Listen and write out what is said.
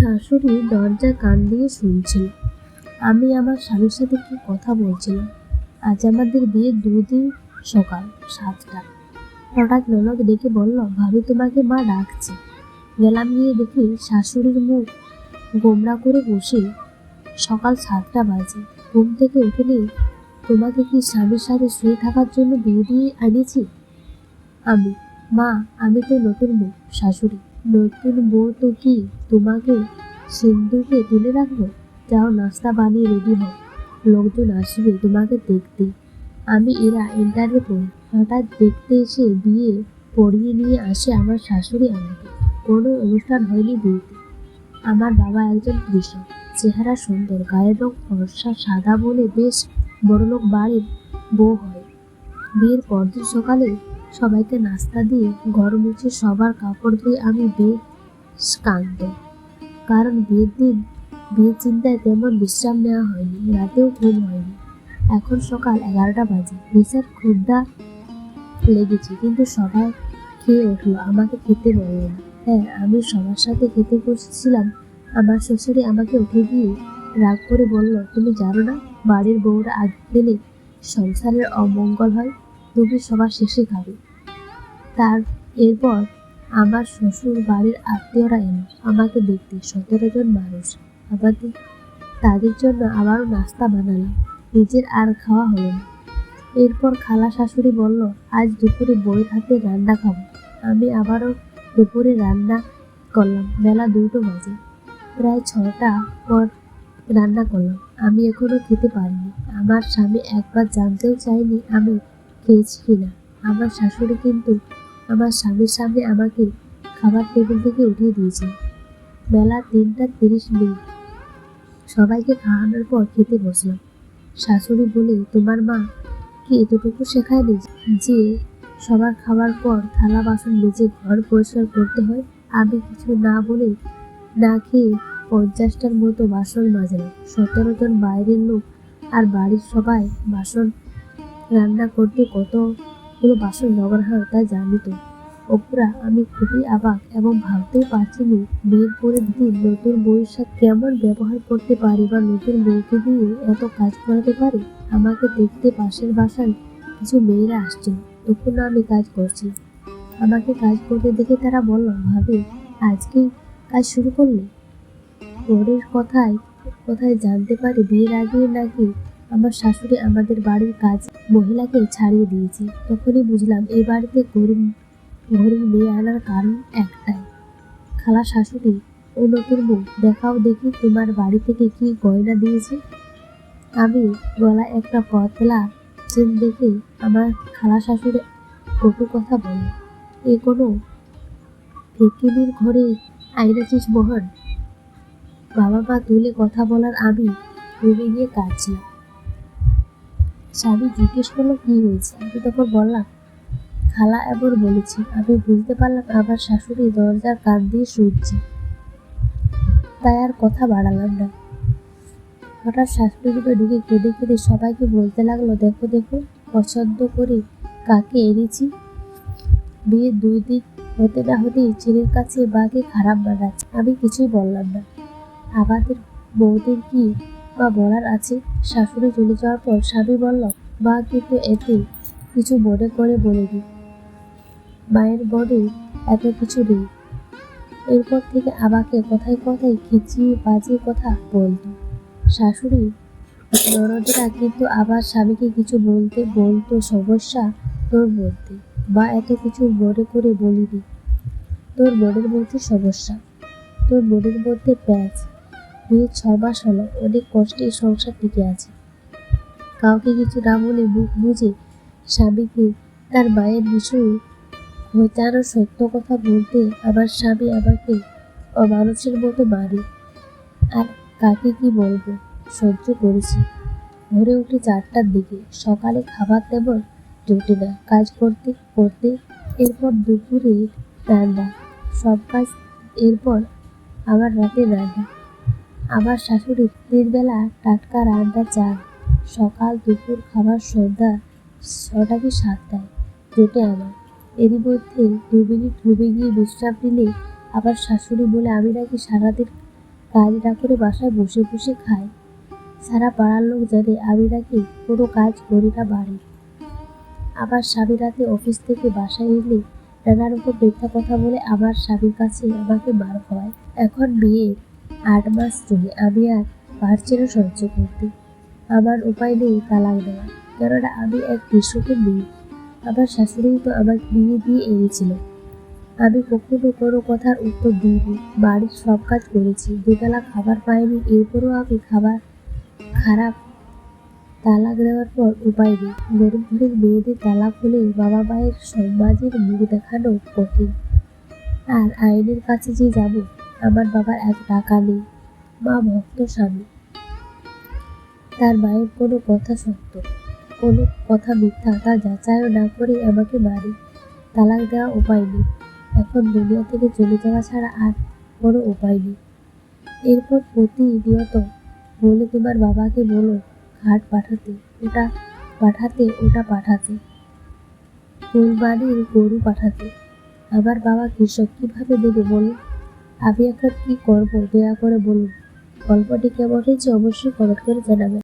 শাশুড়ি দরজা কান দিয়ে শুনছিল। আমি আমার স্বামীর সাথে কি কথা বলছিলাম? আজ আমাদের বিয়ে দুদিন সকাল, সাতটা। হঠাৎ ননদ ডেকে বলল, ভাবি তোমাকে মা ডাকছে। গেলাম গিয়ে দেখি শাশুড়ির মুখ গোমরা করে বসে সকাল সাতটা বাজে। ঘুম থেকে উঠেনি, তোমাকে কি স্বামীর সাথে শুয়ে থাকার জন্য বিয়ে দিয়ে আনিয়েছি? আমি, মা, আমি তো নতুন বউ, শাশুড়ি। নতুন বউ তো কি? তোমাকে সিন্ধুকে তুলে রাখব? যাও, নাস্তা বানিয়ে রেডি হও। লোকজন আসবে তোমাকে দেখতে। আমি এরা ইন্টারভিউ পড়ি। হঠাৎ দেখতে এসে বিয়ে পড়িয়ে নিয়ে আসে আমার শাশুড়ি আমাকে। কোনো অনুষ্ঠান হয়নি বিয়েতে। আমার বাবা একজন কৃষক। চেহারা সুন্দর, গায়ের রং ফর্সা, সাদা বলে বেশ বড়লোক বাড়ির বউ হয়। বিয়ের পরদিন সকালে সবাইকে নাস্তা দিয়ে ঘর মুছে সবার কাপড় ধুয়ে আমি বেশ কাঁদত কারণ বিয়ের দিন বিয়ের চিন্তায় তেমন বিশ্রাম নেওয়া হয়নি, রাতেও ঘুম হয়নি। এখন সকাল এগারোটা বাজে বিশাল ক্ষুদ্রা লেগেছে, কিন্তু সবাই খেয়ে উঠল, আমাকে খেতে বলল না। হ্যাঁ আমি সবার সাথে খেতে বসেছিলাম, আমার শ্বশুরে আমাকে উঠে দিয়ে রাগ করে বলল, তুমি জানো না, বাড়ির বউরা আগ দিলে সংসারের অমঙ্গল হয়? তুমি সবার শেষে খাবে তার এরপর আমার শ্বশুর বাড়ির আত্মীয়রা এলো। আমাকে দেখতে সতেরো জন মানুষ। আমাদের, তাদের জন্য আবারও নাস্তা বানালাম। নিজের আর খাওয়া হলো না। এরপর খালা শাশুড়ি বলল, আজ দুপুরে বইয়ের হাতে রান্না খাব। আমি আবারও দুপুরে রান্না করলাম। বেলা দুটো বাজে। প্রায় ছটা পর রান্না করলাম। আমি এখনও খেতে পারিনি। আমার স্বামী একবার জানতেও চাইনি আমি খেয়েছি কিনা আমার শাশুড়ি কিন্তু আমার স্বামীর সামনে আমাকে খাবার টেবিল থেকে উঠিয়ে দিয়েছে। বেলা তিনটা তিরিশ মিনিট। সবাইকে খাওয়ানোর পর খেতে বসলাম। শাশুড়ি বলে, তোমার মা কি এতটুকু শেখায়নি যে সবার খাবার পর থালা বাসন নিজে ঘর পরিষ্কার করতে হয়? আমি কিছু না বলে না খেয়ে পঞ্চাশটার মতো বাসন মাজলাম। সতেরো জন বাইরের লোক আর বাড়ির সবাই বাসন রান্না করতে কতগুলো বাসন জোগাড় হয় তা জানি তো। ওপরা আমি খুবই অবাক এবং ভাবতেও পারছিনি বিয়ের পরের দিন নতুন বউয়ের সাথে কেমন ব্যবহার করতে পারি বা নতুন বউকে দিয়ে এত কাজ করাতে পারি? আমাকে দেখতে পাশের বাসায় কিছু মেয়েরা আসছে। তখন আমি কাজ করছি। আমাকে কাজ করতে দেখে তারা বলল, ভাবি, আজকেই কাজ শুরু করলে? পরের কথায়, কোথায় জানতে পারি বিয়ের আগে নাকি আমার শাশুড়ি আমাদের বাড়ির কাজ মহিলাকে ছাড়িয়ে দিয়েছে। তখনই বুঝলাম এই বাড়িতে গরিব ঘরের মেয়ে আনার কারণ একটাই। খালা শাশুড়ি, ও নতুন বউ, দেখাও দেখি তোমার বাড়ি থেকে কি গয়না দিয়েছে। আমি গলা একটা পতলা চেন দেখে আমার খালা শাশুড়ি কটু কথা বলে এ কোনো ফেকিনির ঘরে আইনাচিস মহান? বাবা মা তুলে কথা বলার আমি রুমে গিয়ে কাঁদছিলাম। স্বামী জিজ্ঞেস করল, কি হয়েছে? আমি তখন বললাম, খালা এবার বলেছি, আমি বুঝতে পারলাম আমার শাশুড়ি দরজার কান দিয়ে শুনছে। তাই আর কথা বাড়ালাম না। হঠাৎ শাশুড়ি রুমে ঢুকে কেঁদে কেঁদে সবাইকে বলতে লাগল, দেখো দেখো, পছন্দ করে কাকে এনেছি? বিয়ের দুই দিন হতে না হতেই ছেলের কাছে বাকে খারাপ বানাচ্ছে। আমি কিছুই বললাম না। আমাদের বউদের কি বা বলার আছে। শাশুড়ি চলে যাওয়ার পর স্বামী বলল, বা, কিন্তু এতে কিছু মনে করে বলে দিই মায়ের মনে এত কিছু নেই। এরপর থেকে আমাকে কথায় কথায় খিচিয়ে বাজে কথা বলতো। শাশুড়ি ননদেরা কিন্তু আবার স্বামীকে কিছু বলতে বলতো সমস্যা তোর মধ্যে। বা এত কিছু মনে করে বলিনি। তোর মনের মধ্যে সমস্যা। তোর মনের মধ্যে প্যাচ বিয়ে ছ মাস হলো অনেক কষ্টে সংসার টিকে আছে। কাউকে কিছু না বলে মুখ বুঝে স্বামীকে তার মায়ের বিষয়ে ঘোচানো সত্য কথা বলতে আমার স্বামী আমাকে অমানুষের মতো মারে আর কাকে কি বলব? সহ্য করেছি। ভোরে উঠে চারটার দিকে সকালে খাবার তেমন জুটে না। কাজ করতে করতে এরপর দুপুরে রান্না। সব কাজ এরপর আবার রাতে রান্না। আমার শাশুড়ি দিনবেলা টাটকা রান্না চান সকাল দুপুর খাবার সন্ধ্যা ছটা কি সাতটায় জোটে আমার। এরই মধ্যে দু মিনিট রুমে গিয়ে বিশ্রাম নিলে আবার শাশুড়ি বলে, আমি নাকি সারাদিন কাজ না করে বাসায় বসে বসে খাই। সারা পাড়ার লোক জানে আমি নাকি কোনো কাজ করি না বাড়ি। আমার স্বামী রাতে অফিস থেকে বাসায় এলে নানা রকম মিথ্যা কথা বলে আমার স্বামীর কাছে আমাকে মার হয় এখন বিয়ে আট মাস চলে আমি আর পারছি না সহ্য করতে। আমার উপায় নেই তালাক দেওয়া কেননা আমি এক কৃষকের মেয়ে। আমার শাশুড়ি তো আমাকে বিয়ে দিয়ে এনেছিল। আমি কখনো কোনো কথার উত্তর দিইনি। বাড়ির সব কাজ করেছি, দুবেলা খাবার পাইনি, এরপরও আমি খাবার খারাপ তালাক দেওয়ার পর উপায় নেই। গরিব ঘরের মেয়েদের তালাক হলে বাবা মায়ের সমাজের মুখ দেখানো কঠিন। আর আইনের কাছে যে যাব আমার বাবার এক টাকা নেই মা ভক্ত স্বামী। তার মায়ের কোনো কথা সত্য, কোনো কথা মিথ্যা তা যাচাইও না করে আমাকে মারে তালাক দেওয়া উপায় নেই। এখন দুনিয়া থেকে চলে যাওয়া ছাড়া আর কোনো উপায় নেই। এরপর প্রতিনিয়ত বলে তোমার বাবাকে বলো, ঘাট পাঠাতে, ওটা পাঠাতে ওটা পাঠাতে। কোরবানির গরু পাঠাতে। আমার বাবা কৃষক কীভাবে দেবে বলুন আমি এখন কি করব? দয়া করে বলুন। গল্পটি কেমন হয়েছে অবশ্যই কমেন্ট করে জানাবেন।